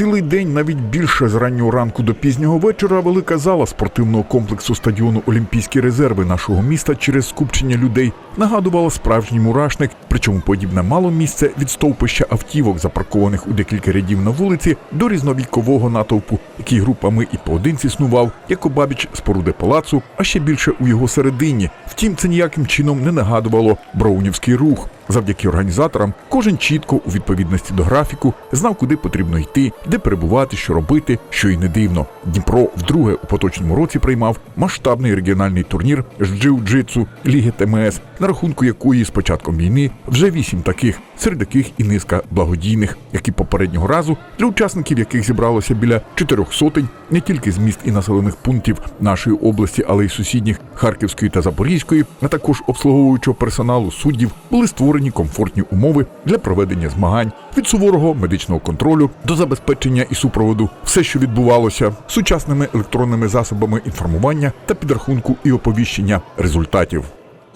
Цілий день, навіть більше з раннього ранку до пізнього вечора, велика зала спортивного комплексу стадіону Олімпійські резерви нашого міста через скупчення людей нагадувала справжній мурашник. Причому подібне мало місце від стовпища автівок, запаркованих у декілька рядів на вулиці, до різновікового натовпу, який групами і поодинці снував, як обабіч споруди палацу, а ще більше у його середині. Втім, це ніяким чином не нагадувало броунівський рух. Завдяки організаторам кожен чітко у відповідності до графіку знав, куди потрібно йти, де перебувати, що робити, що й не дивно. Дніпро вдруге у поточному році приймав масштабний регіональний турнір з джиу-джитсу Ліги ТМС, на рахунку якої з початком війни вже вісім таких, серед яких і низка благодійних, які попереднього разу для учасників яких зібралося біля чотирьох сотень не тільки з міст і населених пунктів нашої області, але й сусідніх Харківської та Запорізької, а також обслуговуючого персоналу суддів, були створені комфортні умови для проведення змагань від суворого медичного контролю до забезпечення і супроводу, все, що відбувалося, сучасними електронними засобами інформування та підрахунку і оповіщення результатів.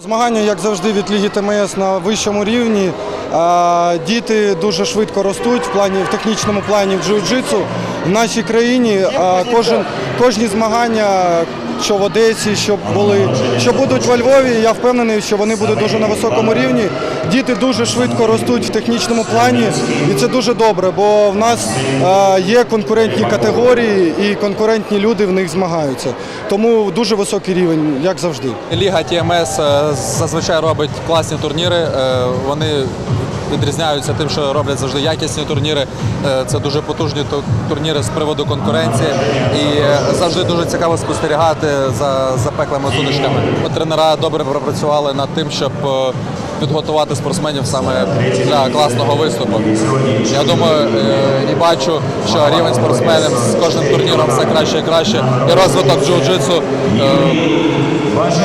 Змагання, як завжди, від Ліги ТМС на вищому рівні. Діти дуже швидко ростуть в плані в технічному плані в джиу-джитсу. В нашій країні кожен кожні змагання, що в Одесі, що були, що будуть во Львові. Я впевнений, що вони будуть дуже на високому рівні. Діти дуже швидко ростуть в технічному плані, і це дуже добре, бо в нас а, є конкурентні категорії і конкурентні люди в них змагаються. Тому дуже високий рівень, як завжди. Ліга ТМС е, зазвичай робить класні турніри. Е, Вони відрізняються тим, що роблять завжди якісні турніри. Е, Це дуже потужні турніри з приводу конкуренції. І е, завжди дуже цікаво спостерігати за запеклими судочками. Тренера добре пропрацювали над тим, щоб е, підготувати спортсменів саме для класного виступу. Я думаю і бачу, що рівень спортсменів з кожним турніром все краще і краще. І розвиток джиу-джитсу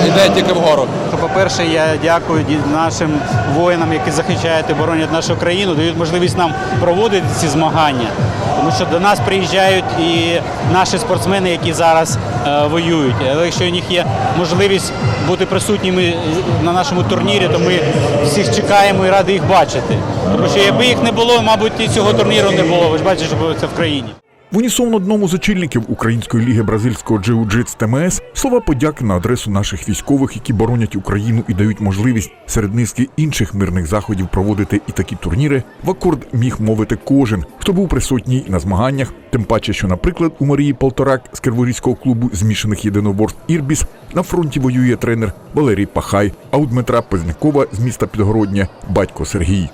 йде тільки вгору. По-перше, я дякую нашим воїнам, які захищають і боронять нашу країну, дають можливість нам проводити ці змагання. Тому що до нас приїжджають і наші спортсмени, які зараз е, воюють. Але якщо у них є можливість бути присутніми на нашому турнірі, то ми всіх чекаємо і раді їх бачити. Тому що якби їх не було, мабуть, і цього турніру не було. Ви ж бачите, що це в країні. В унісон одному з очільників Української ліги бразильського джиу-джитс ТМС слова подяки на адресу наших військових, які боронять Україну і дають можливість серед низки інших мирних заходів проводити і такі турніри. В акорд міг мовити кожен, хто був присутній на змаганнях. Тим паче, що, наприклад, у Марії Полторак з Криворізького клубу змішаних єдиноборств Ірбіс на фронті воює тренер Валерій Пахай, а у Дмитра Познякова з міста Підгородня батько Сергій.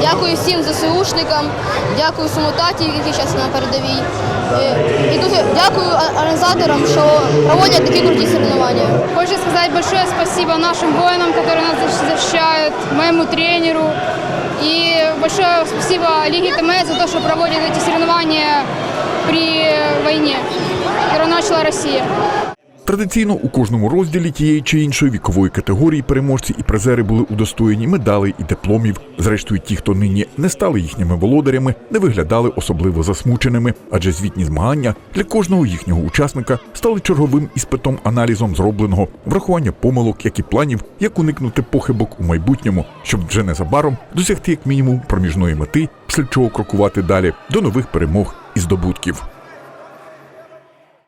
Дякую всім ЗСУшникам, дякую сумутаті, які зараз на передовій. Е, І дуже дякую організаторам, що проводять такі круті соревновання. Хочу сказать большое спасибо нашим воинам, которые нас защищают, моему тренеру. И большое спасибо Лиге ТМС за то, что проводит эти соревнования при войне, которую начала Россия. Традиційно у кожному розділі тієї чи іншої вікової категорії переможці і призери були удостоєні медалей і дипломів. Зрештою, ті, хто нині не стали їхніми володарями, не виглядали особливо засмученими, адже звітні змагання для кожного їхнього учасника стали черговим іспитом аналізом зробленого, врахування помилок, як і планів, як уникнути похибок у майбутньому, щоб вже незабаром досягти як мінімум проміжної мети, після чого крокувати далі до нових перемог і здобутків.